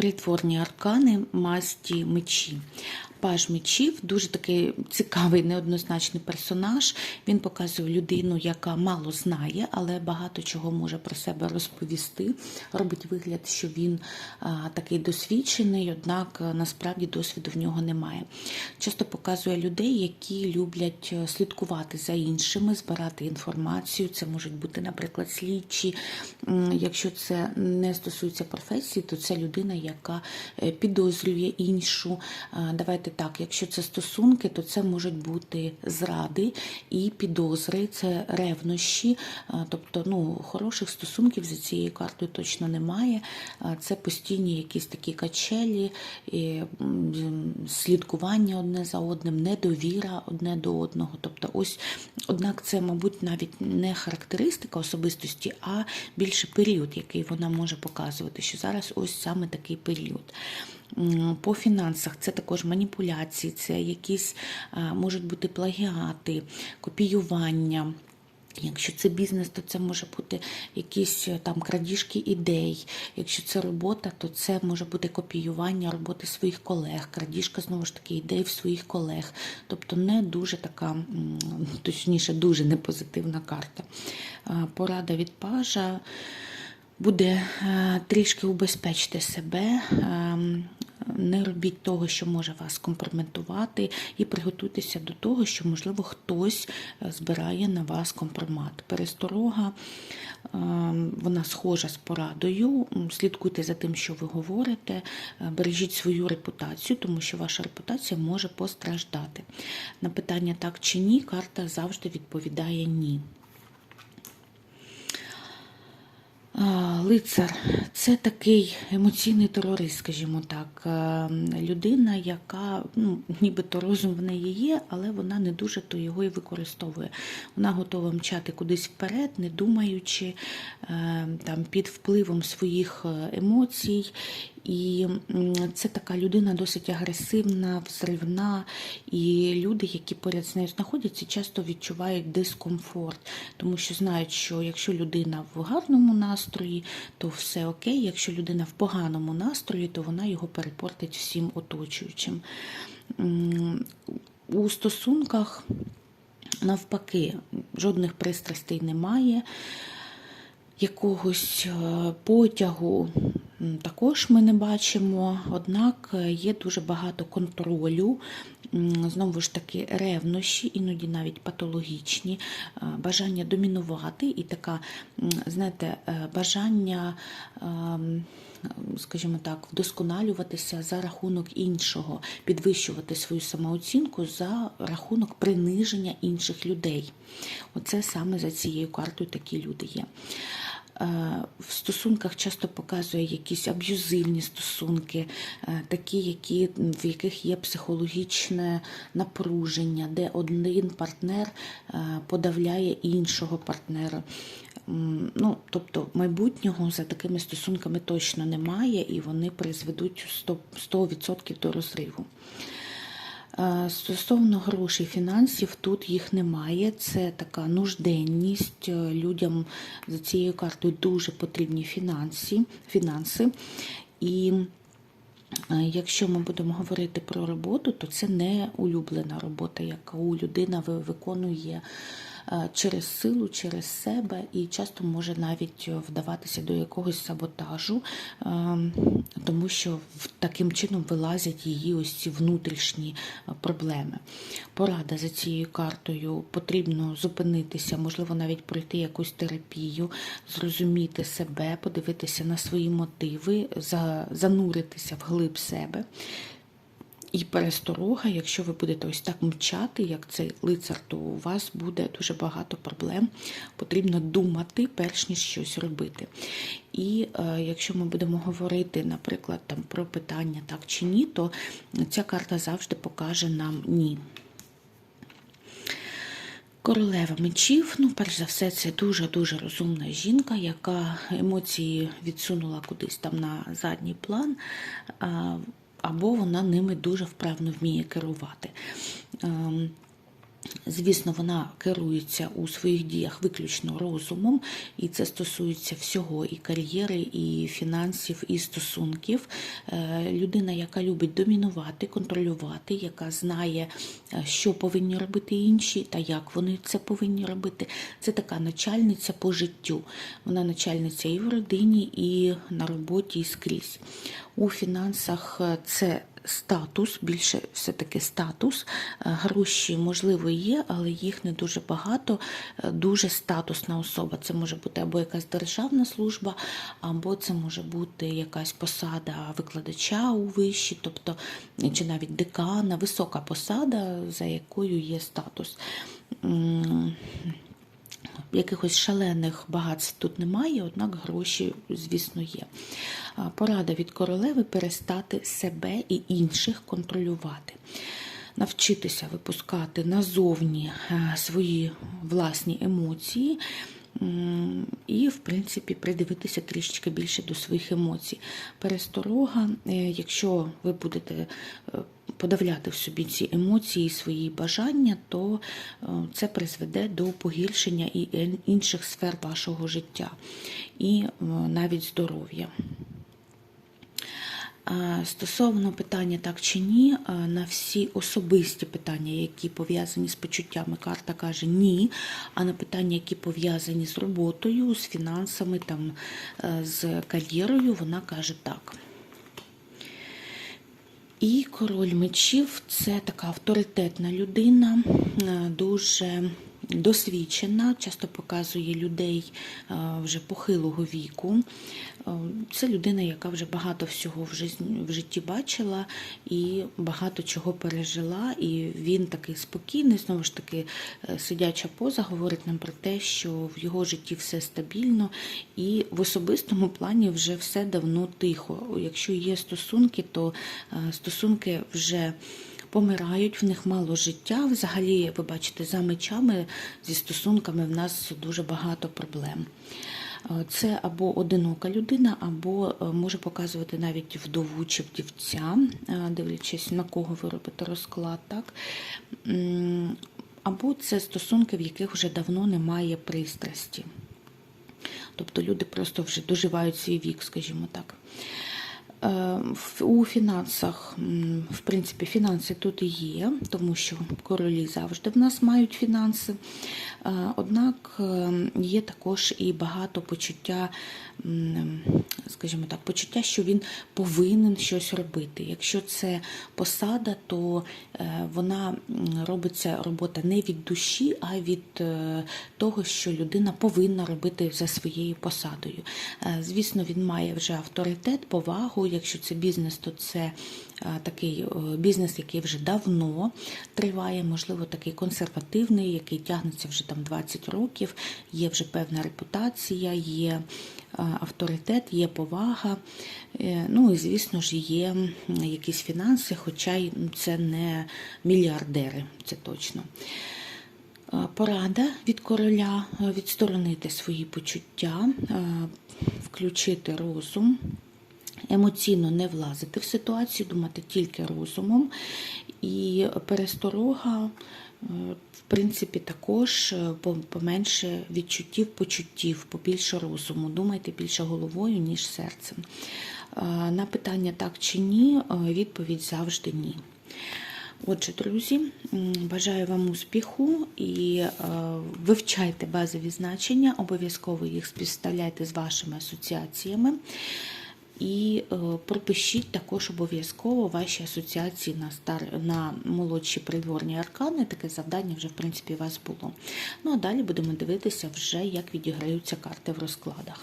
Притворні аркани масті мечі. Паж мечів дуже такий цікавий, неоднозначний персонаж. Він показує людину, яка мало знає, але багато чого може про себе розповісти. Робить вигляд, що він а, такий досвідчений, однак насправді досвіду в нього немає. Часто показує людей, які люблять е, слідкувати за іншими, збирати інформацію. Це можуть бути, наприклад, слідчі. Якщо це не стосується професії, то це людина, яка е, підозрює іншу. Давайте так, якщо це стосунки, то це можуть бути зради і підозри, це ревнощі. Тобто, ну, хороших стосунків за цією картою точно немає. Це постійні якісь такі качелі, слідкування одне за одним, недовіра одне до одного. Тобто, ось, однак, це, мабуть, навіть не характеристика особистості, а більше період, який вона може показувати, що зараз ось саме такий період. По фінансах це також маніпуляції, це якісь можуть бути плагіати, копіювання. Якщо це бізнес, то це може бути якісь е, там крадіжки ідей. Якщо це робота, то це може бути копіювання роботи своїх колег, крадіжка знову ж таки ідей в своїх колег. Тобто не дуже така, точніше, дуже непозитивна карта. Порада від пажа буде е, трішки убезпечте себе. ем, Не робіть того, що може вас компрометувати, і приготуйтеся до того, що, можливо, хтось е, збирає на вас компромат. Пересторога, ем, вона схожа з порадою. Слідкуйте за тим, що ви говорите, е, бережіть свою репутацію, тому що ваша репутація може постраждати. На питання так чи ні, карта завжди відповідає ні. А, Лицар це такий емоційний терорист, скажімо так. Е, Людина, яка ну, нібито розум в неї є, але вона не дуже то його і використовує. Вона готова мчати кудись вперед, не думаючи, е, там, під впливом своїх е, емоцій. І це така людина досить агресивна, взривна, і люди, які поряд з нею знаходяться, часто відчувають дискомфорт, тому що знають, що якщо людина в гарному настрої, то все окей. Якщо людина в поганому настрої, то вона його перепортить всім оточуючим. У стосунках навпаки, жодних пристрастей немає якогось е, потягу також ми не бачимо, однак е, є дуже багато контролю, знову ж таки, ревнощі, іноді навіть патологічні, е, бажання домінувати і така, знаєте, е, бажання. ем, Скажімо так, вдосконалюватися за рахунок іншого, підвищувати свою самооцінку за рахунок приниження інших людей. Оце саме за цією картою такі люди є. Е, В стосунках часто показує якісь аб'юзивні стосунки, е, такі, які, в яких є психологічне напруження, де один партнер е, подавляє іншого партнера. Ну, тобто майбутнього за такими стосунками точно немає, і вони призведуть 100%, 100% до розриву. Е, Стосовно грошей, фінансів, тут їх немає. Це така нужденність. Е, Людям за цією картою дуже потрібні фінанси. фінанси. І е, якщо ми будемо говорити про роботу, то це не улюблена робота, яку людина ви- виконує через силу, через себе, і часто може навіть вдаватися до якогось саботажу, е, тому що таким чином вилазять її ось ці внутрішні е, проблеми. Порада за цією картою потрібно зупинитися, можливо, навіть пройти якусь терапію, зрозуміти себе, подивитися на свої мотиви, зануритися в глиб себе. І пересторога, якщо ви будете ось так мчати, як цей лицар, то у вас буде дуже багато проблем. Потрібно думати, перш ніж щось робити. І е, якщо ми будемо говорити, наприклад, там про питання так чи ні, то ця карта завжди покаже нам ні. Королева мечів, ну, перш за все, це дуже-дуже розумна жінка, яка емоції відсунула кудись там на задній план, або вона ними дуже вправно вміє керувати. Звісно, вона керується у своїх діях виключно розумом, і це стосується всього і кар'єри, і фінансів, і стосунків. Е, Людина, яка любить домінувати, контролювати, яка знає, е, що повинні робити інші та як вони це повинні робити. Це така начальниця по життю. Вона начальниця і в родині, і на роботі, і скрізь. У фінансах е, це статус, більше все-таки статус. Е, Гроші, можливо, є, але їх не дуже багато. Е, Дуже статусна особа. Це може бути або якась державна служба, або це може бути якась посада викладача у виші, тобто чи навіть декана, висока посада, за якою є статус. Якихось шалених багатств тут немає, однак гроші, звісно, є. Порада від королеви перестати себе і інших контролювати, навчитися випускати назовні е, свої власні емоції. І, в принципі, придивитися трішечки більше до своїх емоцій. Пересторога, е, якщо ви будете е, подавляти в собі ці емоції, свої бажання, то е, це призведе до погіршення і інших сфер вашого життя, і навіть здоров'я. Стосовно питання так чи ні, на всі особисті питання, які пов'язані з почуттями, карта каже ні. А на питання, які пов'язані з роботою, з фінансами, там, е, з кар'єрою, вона каже так. І король мечів це така авторитетна людина, е, дуже досвідчена, часто показує людей е, вже похилого віку. Е, Це людина, яка вже багато всього в житті, бачила і багато чого пережила. І він такий спокійний, знову ж таки, е, сидяча поза говорить нам про те, що в його житті все стабільно, і в особистому плані вже все давно тихо. Якщо є стосунки, то стосунки вже помирають, в них мало життя. Взагалі, ви бачите, за мечами зі стосунками в нас дуже багато проблем. Е, Це або одинока людина, або е, може показувати навіть вдову чи вдівця, е, дивлячись на кого ви робите розклад, так? Або це стосунки, в яких вже давно немає пристрасті. Тобто люди просто вже доживають свій вік, скажімо так. Е, У фінансах, в принципі, фінанси тут і є, тому що королі завжди в нас мають фінанси. Е, Однак е, є також і багато почуття, скажімо так, почуття, що він повинен щось робити. Якщо це посада, то е, вона робиться робота не від душі, а від е, того, що людина повинна робити за своєю посадою. Е, Звісно, він має вже авторитет, повагу. Якщо це бізнес, то це такий бізнес, який вже давно триває, можливо, такий консервативний, який тягнеться вже там 20 років, є вже певна репутація, є авторитет, є повага. Е, Ну і, звісно ж, є якісь фінанси, хоча й це не мільярдери, це точно. Е, Порада від короля е, відсторонити свої почуття, е, включити розум, емоційно не влазити в ситуацію, думати тільки розумом. І пересторога, е, в принципі, також е, поменше відчуттів, почуттів, побільше розуму. Думайте більше головою, ніж серцем. Е, На питання так чи ні, е, відповідь завжди ні. Отже, друзі, бажаю вам успіху і вивчайте базові значення, обов'язково їх співставляйте з вашими асоціаціями. І е, пропишіть також обов'язково ваші асоціації на стар... на молодші придворні аркани. Таке завдання вже, в принципі, у вас було. Ну а далі будемо дивитися вже, як відіграються карти в розкладах.